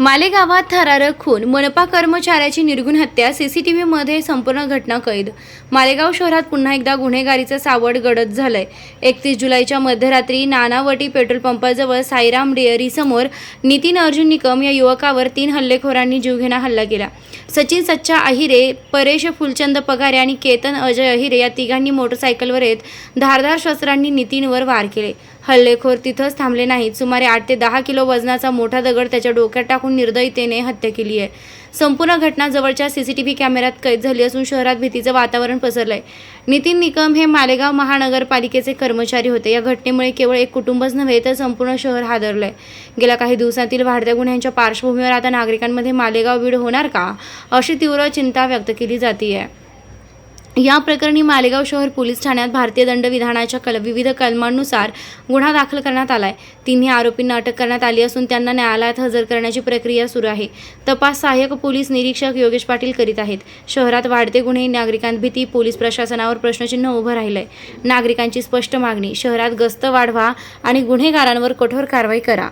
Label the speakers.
Speaker 1: मालेगावात थरारक खून मनपा कर्मचाऱ्याची निर्गुण हत्या सीसीटीव्हीमध्ये संपूर्ण घटना कैद. मालेगाव शहरात पुन्हा एकदा गुन्हेगारीचं सावड गडद झालंय. एकतीस जुलैच्या मध्यरात्री नानावटी पेट्रोल पंपाजवळ साईराम डेअरीसमोर नितीन अर्जुन निकम या युवकावर तीन हल्लेखोरांनी जीवघेणा हल्ला केला. सचिन सच्चा अहिरे परेश फुलचंद पगारे आणि केतन अजय अहिरे या तिघांनी मोटरसायकलवर येत धारदार शस्त्रांनी नितीनवर वार केले. हल्लेखोर तिथंच थांबले नाहीत. सुमारे आठ ते दहा किलो वजनाचा मोठा दगड त्याच्या डोक्यात टाकून निर्दयीतेने हत्या केली आहे. संपूर्ण घटना जवळच्या सीसीटीव्ही कॅमेऱ्यात कैद झाली असून शहरात भीतीचं वातावरण पसरलंय. नितीन निकम हे मालेगाव महानगरपालिकेचे कर्मचारी होते. या घटनेमुळे केवळ एक कुटुंबच नव्हे तर संपूर्ण शहर हादरलंय. गेल्या काही दिवसांतील वाढत्या गुन्ह्यांच्या पार्श्वभूमीवर आता नागरिकांमध्ये मालेगाव बीड होणार का अशी तीव्र चिंता व्यक्त केली जाते या प्रकरणी मालेगाव शहर पोलीस ठाण्यात भारतीय दंडविधानाच्या कल विविध कलमांनुसार गुन्हा दाखल करण्यात आलाय. तिन्ही आरोपींना अटक करण्यात आली असून त्यांना न्यायालयात हजर करण्याची प्रक्रिया सुरू आहे. तपास सहाय्यक पोलीस निरीक्षक योगेश पाटील करीत आहेत. शहरात वाढते गुन्हे नागरिकांत भीती पोलीस प्रशासनावर प्रश्नचिन्ह उभं राहिलंय. नागरिकांची स्पष्ट मागणी शहरात गस्त वाढवा आणि गुन्हेगारांवर कठोर कारवाई करा.